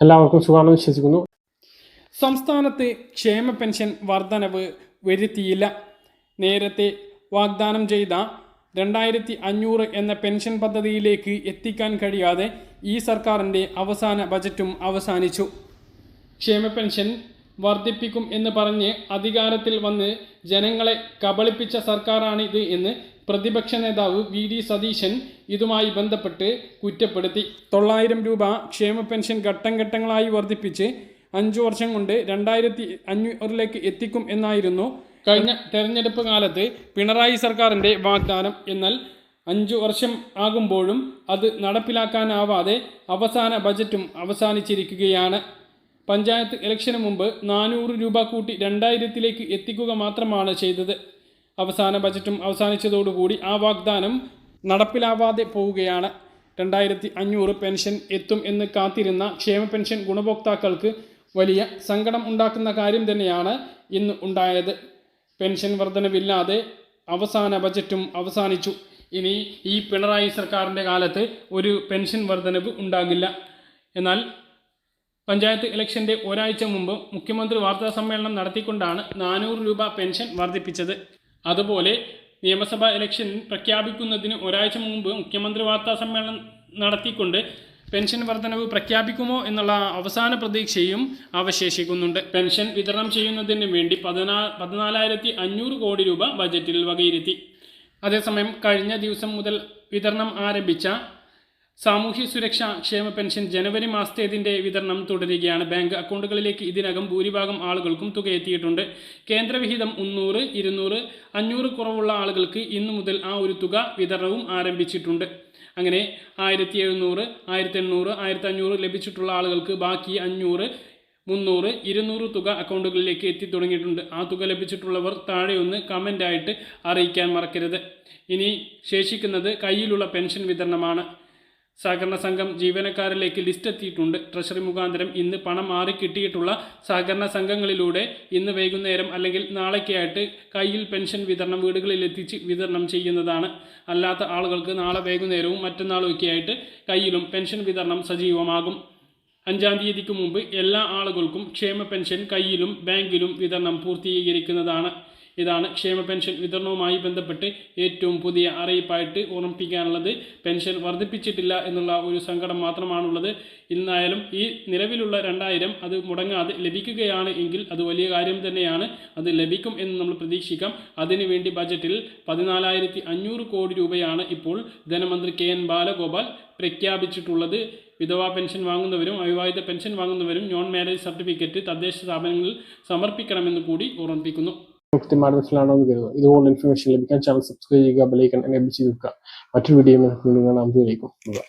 എല്ലാവർക്കും സുഖമാണെന്ന് വിശ്വസിക്കുന്നു. സംസ്ഥാനത്ത് ക്ഷേമ പെൻഷൻ വർധനവ് വരുത്തിയില്ല. നേരത്തെ വാഗ്ദാനം ചെയ്ത രണ്ടായിരത്തി അഞ്ഞൂറ് എന്ന പെൻഷൻ പദ്ധതിയിലേക്ക് എത്തിക്കാൻ കഴിയാതെ ഈ സർക്കാരിന്റെ അവസാന ബജറ്റും അവസാനിച്ചു. ക്ഷേമ പെൻഷൻ വർദ്ധിപ്പിക്കും എന്ന് പറഞ്ഞ് അധികാരത്തിൽ വന്ന് ജനങ്ങളെ കബളിപ്പിച്ച സർക്കാരാണിത് എന്ന് പ്രതിപക്ഷ നേതാവ് വി ഡി സതീശൻ ഇതുമായി ബന്ധപ്പെട്ട് കുറ്റപ്പെടുത്തി. തൊള്ളായിരം രൂപ ക്ഷേമ പെൻഷൻ ഘട്ടം ഘട്ടങ്ങളായി വർദ്ധിപ്പിച്ച് അഞ്ചു വർഷം കൊണ്ട് രണ്ടായിരത്തി അഞ്ഞൂറിലേക്ക് എത്തിക്കും എന്നായിരുന്നു കഴിഞ്ഞ തെരഞ്ഞെടുപ്പ് കാലത്ത് പിണറായി സർക്കാരിന്റെ വാഗ്ദാനം. എന്നാൽ അഞ്ചു വർഷം ആകുമ്പോഴും അത് നടപ്പിലാക്കാനാവാതെ അവസാന ബജറ്റും അവസാനിച്ചിരിക്കുകയാണ്. പഞ്ചായത്ത് ഇലക്ഷന് മുമ്പ് നാനൂറ് രൂപ കൂട്ടി രണ്ടായിരത്തിലേക്ക് എത്തിക്കുക മാത്രമാണ് ചെയ്തത്. അവസാന ബജറ്റും അവസാനിച്ചതോടുകൂടി ആ വാഗ്ദാനം നടപ്പിലാവാതെ പോവുകയാണ്. രണ്ടായിരത്തി അഞ്ഞൂറ് പെൻഷൻ എത്തും എന്ന് കാത്തിരുന്ന ക്ഷേമ പെൻഷൻ ഗുണഭോക്താക്കൾക്ക് വലിയ സങ്കടം ഉണ്ടാക്കുന്ന കാര്യം തന്നെയാണ് ഇന്ന് ഉണ്ടായത്. പെൻഷൻ വർധനവില്ലാതെ അവസാന ബജറ്റും അവസാനിച്ചു. ഇനി ഈ പിണറായി സർക്കാരിന്റെ കാലത്ത് ഒരു പെൻഷൻ വർധനവ് ഉണ്ടാകില്ല. എന്നാൽ പഞ്ചായത്ത് ഇലക്ഷന്റെ ഒരാഴ്ച മുമ്പ് മുഖ്യമന്ത്രി വാർത്താ സമ്മേളനം നടത്തിക്കൊണ്ടാണ് നാനൂറ് രൂപ പെൻഷൻ വർദ്ധിപ്പിച്ചത് അതുപോലെ നിയമസഭാ ഇലക്ഷൻ പ്രഖ്യാപിക്കുന്നതിന് ഒരാഴ്ച മുമ്പ് മുഖ്യമന്ത്രി വാർത്താ സമ്മേളനം നടത്തിക്കൊണ്ട് പെൻഷൻ വർധനവ് പ്രഖ്യാപിക്കുമോ എന്നുള്ള അവസാന പ്രതീക്ഷയും അവശേഷിക്കുന്നുണ്ട്. പെൻഷൻ വിതരണം ചെയ്യുന്നതിന് വേണ്ടി പതിനാ പതിനാലായിരത്തി അഞ്ഞൂറ് കോടി രൂപ ബജറ്റിൽ വകയിരുത്തി. അതേസമയം കഴിഞ്ഞ ദിവസം മുതൽ വിതരണം ആരംഭിച്ച സാമൂഹ്യ സുരക്ഷാ ക്ഷേമ പെൻഷൻ ജനുവരി മാസത്തേതിന്റെ വിതരണം തുടരുകയാണ്. ബാങ്ക് അക്കൗണ്ടുകളിലേക്ക് ഇതിനകം ഭൂരിഭാഗം ആളുകൾക്കും തുക എത്തിയിട്ടുണ്ട്. കേന്ദ്രവിഹിതം മുന്നൂറ് ഇരുന്നൂറ് അഞ്ഞൂറ് കുറവുള്ള ആളുകൾക്ക് ഇന്നു മുതൽ ആ ഒരു തുക വിതരണവും ആരംഭിച്ചിട്ടുണ്ട്. അങ്ങനെ ആയിരത്തി എഴുന്നൂറ് ആയിരത്തി എണ്ണൂറ് ആയിരത്തി അഞ്ഞൂറ് ലഭിച്ചിട്ടുള്ള ആളുകൾക്ക് ബാക്കി അഞ്ഞൂറ് മുന്നൂറ് ഇരുന്നൂറ് തുക അക്കൗണ്ടുകളിലേക്ക് എത്തി തുടങ്ങിയിട്ടുണ്ട്. ആ തുക ലഭിച്ചിട്ടുള്ളവർ താഴെ ഒന്ന് കമന്റായിട്ട് അറിയിക്കാൻ മറക്കരുത്. ഇനി ശേഷിക്കുന്നത് കയ്യിലുള്ള പെൻഷൻ വിതരണമാണ്. സഹകരണ സംഘം ജീവനക്കാരിലേക്ക് ലിസ്റ്റ് എത്തിയിട്ടുണ്ട്. ട്രഷറി മുഖാന്തരം ഇന്ന് പണം മാറി കിട്ടിയിട്ടുള്ള സഹകരണ സംഘങ്ങളിലൂടെ ഇന്ന് വൈകുന്നേരം അല്ലെങ്കിൽ നാളേക്കായിട്ട് കയ്യിൽ പെൻഷൻ വിതരണം വീടുകളിൽ എത്തിച്ച് വിതരണം ചെയ്യുന്നതാണ്. അല്ലാത്ത ആളുകൾക്ക് നാളെ വൈകുന്നേരവും മറ്റന്നാളും ഒക്കെ ആയിട്ട് കയ്യിലും പെൻഷൻ വിതരണം സജീവമാകും. അഞ്ചാം തീയതിക്ക് മുമ്പ് എല്ലാ ആളുകൾക്കും ക്ഷേമ പെൻഷൻ കയ്യിലും ബാങ്കിലും വിതരണം പൂർത്തീകരിക്കുന്നതാണ്. ഇതാണ് ക്ഷേമ പെൻഷൻ വിതരണവുമായി ബന്ധപ്പെട്ട് ഏറ്റവും പുതിയ അറിയിപ്പായിട്ട് ഓർമ്മിപ്പിക്കാനുള്ളത്. പെൻഷൻ വർദ്ധിപ്പിച്ചിട്ടില്ല എന്നുള്ള ഒരു സങ്കടം മാത്രമാണുള്ളത്. ഇന്നായാലും ഈ നിലവിലുള്ള രണ്ടായിരം അത് മുടങ്ങാതെ ലഭിക്കുകയാണ് എങ്കിൽ അത് വലിയ കാര്യം തന്നെയാണ്. അത് ലഭിക്കും എന്ന് നമ്മൾ പ്രതീക്ഷിക്കാം. അതിനുവേണ്ടി ബജറ്റിൽ പതിനാലായിരത്തി കോടി രൂപയാണ് ഇപ്പോൾ ധനമന്ത്രി കെ എൻ ബാലഗോപാൽ പ്രഖ്യാപിച്ചിട്ടുള്ളത്. വിധവാ പെൻഷൻ വാങ്ങുന്നവരും അവിവാഹിത പെൻഷൻ വാങ്ങുന്നവരും നോൺ മാരേജ് സർട്ടിഫിക്കറ്റ് തദ്ദേശ സ്ഥാപനങ്ങളിൽ സമർപ്പിക്കണമെന്ന് കൂടി ഓർമ്മിപ്പിക്കുന്നു. ഇതുപോലെ ഇൻഫർമേഷൻ ലഭിക്കാൻ ചാനൽ സബ്സ്ക്രൈബ് ചെയ്യുക ബെലൈക്കൺ എനേബിൾ ചെയ്ത് മറ്റൊരു വീഡിയോ അതുവരേക്കും ബൈ